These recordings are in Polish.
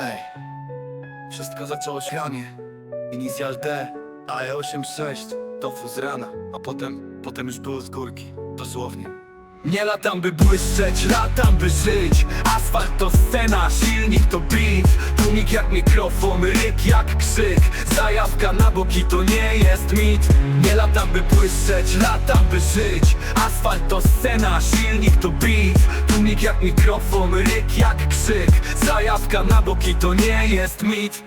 Ej, wszystko zaczęło się ranie Inicjal D, AE86 Tofu z rana, a potem, potem już było z górki. Dosłownie. Nie latam by błyszczeć, latam by żyć. Asfalt to scena, silnik to beat Tłumik jak mikrofon, ryk jak krzyk. Zajawka na boki to nie jest mit. Nie latam by błyszczeć, latam by żyć. Asfalt to scena, silnik to beat. Tłumik jak mikrofon, ryk jak krzyk. Zajawka na boki to nie jest mit.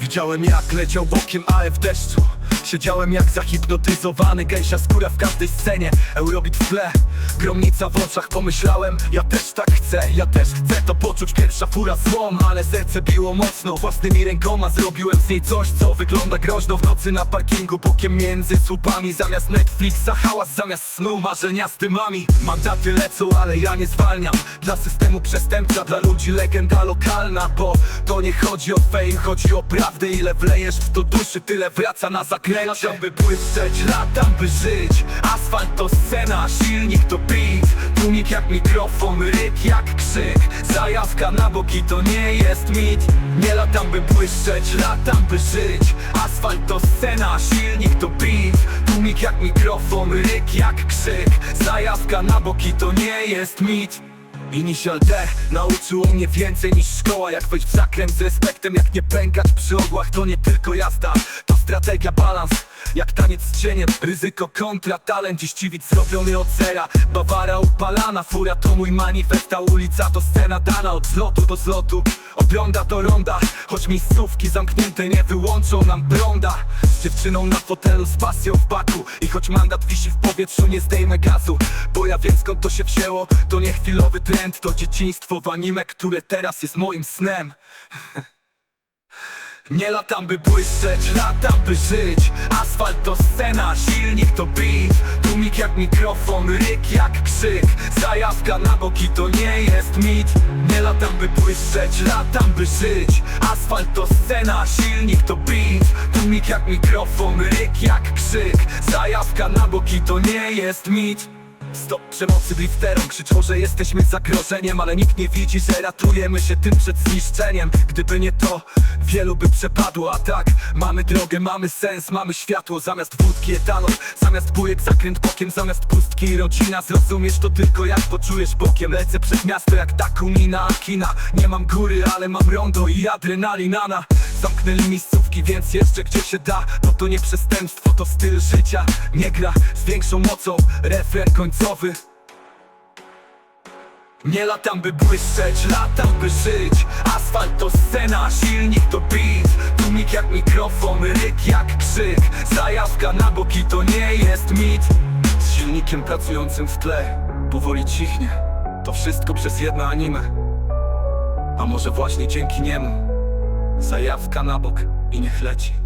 Widziałem jak leciał bokiem AF deszczu Siedziałem jak zahipnotyzowany Gęsia skóra w każdej scenie. Eurobit w tle Gromnica w oczach. Pomyślałem, ja też tak chcę Ja też chcę to poczuć. Pierwsza fura złom Ale serce biło mocno. Własnymi rękoma zrobiłem z niej coś Co wygląda groźno. W nocy na parkingu Bokiem między słupami. Zamiast Netflixa hałas Zamiast snu marzenia z dymami. Mandaty lecą, ale ja nie zwalniam. Dla systemu przestępcza Dla ludzi legenda lokalna. Bo to nie chodzi o fame Chodzi o prawdę. Ile wlejesz w to duszy Tyle wraca na zakręcie Latam by błyszczeć, latam by żyć. Asfalt to scena, silnik to beat. Tłumik jak mikrofon, ryk jak krzyk. Zajawka na boki to nie jest mit. Nie latam by błyszczeć, latam by żyć. Asfalt to scena, silnik to beat. Tłumik jak mikrofon, ryk jak krzyk. Zajawka na boki to nie jest mit Initial D nauczyło mnie więcej niż szkoła. Jak wejść w zakręt z respektem, jak nie pękać przy ogłach To nie tylko jazda, to strategia, balans. Jak taniec z cieniem, ryzyko kontra talent Dziś ciwic zrobiony od zera. Bawara upalana, fura to mój manifest Ta ulica to scena dana od zlotu do zlotu. Ronda do ronda Choć miejscówki zamknięte nie wyłączą nam prąda. Z dziewczyną na fotelu z pasją w baku. I choć mandat wisi w powietrzu nie zdejmę gazu. Bo ja wiem skąd to się wzięło. To nie chwilowy trend, to dzieciństwo w anime Które teraz jest moim snem nie latam by błyszczeć, latam by żyć. Asfalt to scena, silnik to beat. Tłumik jak mikrofon, ryk jak krzyk. Zajawka na boki to nie jest mit. Nie latam by błyszczeć, latam by żyć. Asfalt to scena, silnik to beat. Tłumik jak mikrofon, ryk jak krzyk. Zajawka na boki to nie jest mit Stop przemocy drifterom Krzyczą, że jesteśmy zagrożeniem Ale nikt nie widzi, że ratujemy się tym przed zniszczeniem. Gdyby nie to, wielu by przepadło A tak, mamy drogę, mamy sens, mamy światło. Zamiast wódki etanol, zamiast bujek zakręt bokiem Zamiast pustki rodzina. Zrozumiesz to tylko jak poczujesz bokiem. Lecę przez miasto jak Takumina Akina. Nie mam góry, ale mam rondo i adrenalinana Zamknęli miejscówki, więc jeszcze gdzie się da No to nie przestępstwo, to styl życia. Nie gra z większą mocą, refren końcowy. Nie latam by błyszczeć, latam by żyć. Asfalt to scena, silnik to beat. Tłumik jak mikrofon, ryk jak krzyk. Zajawka na boki to nie jest mit. Z silnikiem pracującym w tle Powoli cichnie. To wszystko przez jedno anime. A może właśnie dzięki niemu Zajawka na bok i niech leci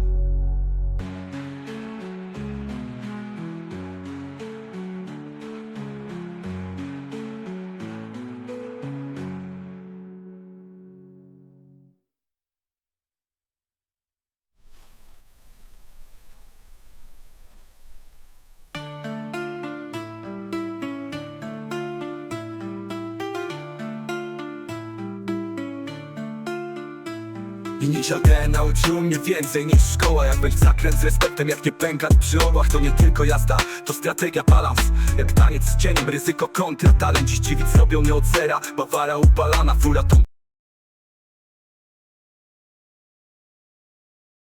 Inicial D nauczyło mnie więcej niż szkoła. Jak w zakręt z respektem, jak nie pękać przy orłach To nie tylko jazda, to strategia, balans. Jak taniec z cieniem, ryzyko kontra talent Dziś dziwic robią nie od zera Bawara upalana, fura to